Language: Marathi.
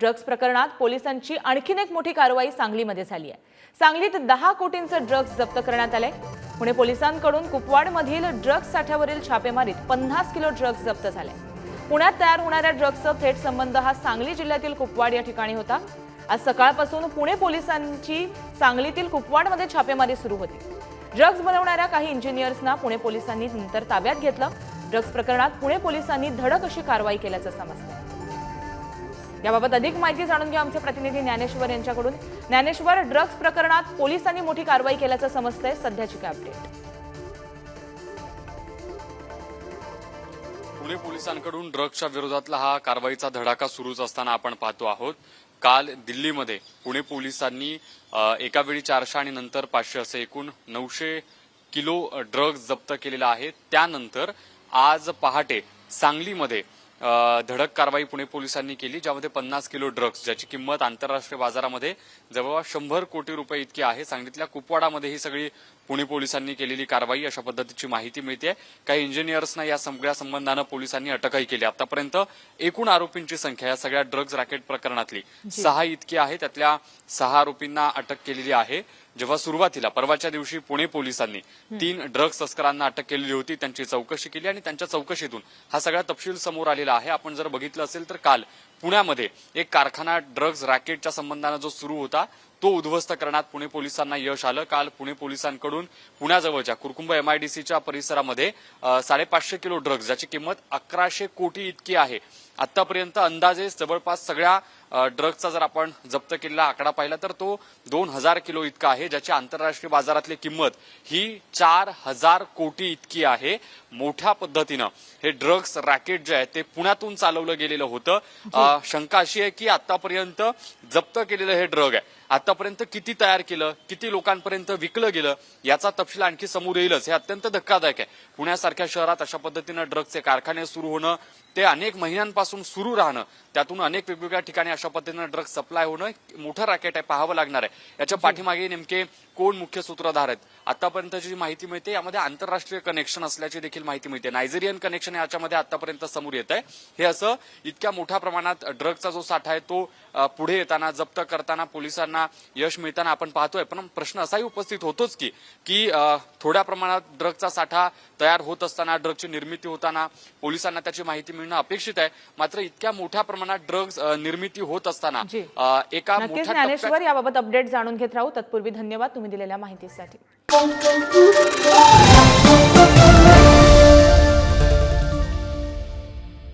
ड्रग्ज प्रकरणात पोलिसांची आणखीन एक मोठी कारवाई सांगलीमध्ये झाली आहे. सांगलीत दहा कोटींचं ड्रग्ज जप्त करण्यात आलंय. पुणे पोलिसांकडून कुपवाडमधील ड्रग्ज साठ्यावरील छापेमारीत पन्नास किलो ड्रग्ज जप्त झाले. पुण्यात तयार होणाऱ्या ड्रग्जचा थेट संबंध हा सांगली जिल्ह्यातील कुपवाड या ठिकाणी होता. आज सकाळपासून पुणे पोलिसांची सांगलीतील कुपवाडमध्ये छापेमारी सुरू होती. ड्रग्ज बनवणाऱ्या काही इंजिनियर्सना पुणे पोलिसांनी नंतर ताब्यात घेतलं. ड्रग्ज प्रकरणात पुणे पोलिसांनी धडक अशी कारवाई केल्याचं समजतं. याबाबत अधिक माहिती जाणून घ्या आमचे प्रतिनिधी ज्ञानेश्वर यांच्याकडून. ज्ञानेश्वर ड्रग्ज प्रकरणात पोलिसांनी मोठी कारवाई केल्याचं समजतंय. सध्याची काय अपडेट पुणे पोलिसांकडून ड्रग्जच्या विरोधातला हा कारवाईचा धडाका सुरूच असताना आपण पाहतो आहोत. काल दिल्लीमध्ये पुणे पोलिसांनी एका वेळी चारशे आणि नंतर पाचशे असे एकूण नऊशे किलो ड्रग्ज जप्त केलेला आहे. त्यानंतर आज पहाटे सांगलीमध्ये धडक कारवाई पुणे पोलिसांनी केली ज्यामध्ये पन्नास किलो ड्रग्ज ज्याची किंमत आंतरराष्ट्रीय बाजारामध्ये जवळपास शंभर कोटी रुपये इतकी आहे. सांगितल्या कुपवाडामध्ये ही सगळी पुणे पोलिसांनी केलेली कारवाई अशा पद्धतीची माहिती मिळते काही इंजिनियर्सना या सगळ्या संबंधानं पोलिसांनी अटकही केली. आतापर्यंत एकूण आरोपींची संख्या या सगळ्या ड्रग्ज रॅकेट प्रकरणातली सहा इतकी आहे. त्यातल्या सहा आरोपींना अटक केलेली आहे. जेव्हा सुरुवातीला परवाच्या दिवशी पुणे पोलिसांनी तीन ड्रग्ज तस्करांना अटक केलेली होती. त्यांची चौकशी केली आणि त्यांच्या चौकशीतून हा सगळा तपशील समोर आलेला आहे. आपण जर बघितलं असेल तर काल पुण्यामध्ये एक कारखाना ड्रग्ज रॅकेटच्या संबंधानं जो सुरू होता तो उद्ध्वस्त करण्यात पुणे पोलिसांना यश आलं. काल पुणे पोलिसांकडून पुण्याजवळच्या कुरकुंभ एमआयडीसीच्या परिसरामध्ये साडेपाचशे किलो ड्रग्ज ज्याची किंमत अकराशे कोटी इतकी आहे. आतापर्यंत अंदाजे जवळपास सगळ्या ड्रग्जचा जर आपण जप्त केलेला आकडा पाहिला तर तो दोन हजार किलो इतका आहे ज्याची आंतरराष्ट्रीय बाजारातली किंमत ही चार हजार कोटी इतकी आहे. मोठ्या पद्धतीनं हे ड्रग्ज रॅकेट जे आहे ते पुण्यातून चालवलं गेलेलं होतं. अ, शंका अशी आहे की आतापर्यंत जप्त केलेलं हे ड्रग आहे आतापर्यंत किती तयार केलं किती लोकांपर्यंत विकलं गेलं याचा तपशील आणखी समोर येईलच. हे अत्यंत धक्कादायक आहे. पुण्यासारख्या शहरात अशा पद्धतीनं ड्रग्जचे कारखाने सुरू होणं ते अनेक महिन्यांपासून सुरू राहणं. त्यातून अनेक वेगवेगळ्या ठिकाणी अशा पद्धतीनं ड्रग्ज सप्लाय होणं मोठं रॅकेट आहे पाहावं लागणार आहे. याच्या पाठीमागे नेमके कोण मुख्य सूत्रधार आहेत? आतापर्यंतची जी माहिती मिळते यामध्ये आंतरराष्ट्रीय कनेक्शन असल्याची देखील माहिती मिळते. नायजेरियन कनेक्शन याच्यामध्ये आतापर्यंत समोर येत आहे. हे असं इतक्या मोठ्या प्रमाणात ड्रग्जचा जो साठा आहे तो पुढे येताना जप्त करताना पोलिसांना यश मिळताना आपण पाहतोय. पण प्रश्न असाही उपस्थित होतोच की की थोड्या प्रमाणात ड्रग्जचा साठा तयार होत असताना ड्रगची निर्मिती होताना पोलिसांना त्याची माहिती मिळणं अपेक्षित आहे. मात्र इतक्या मोठ्या प्रमाणात ड्रग्ज निर्मिती होत असताना एका ज्ञानेश्वर याबाबत अपडेट जाणून घेत राहू. तत्पूर्वी धन्यवाद तुम्ही दिलेल्या माहितीसाठी.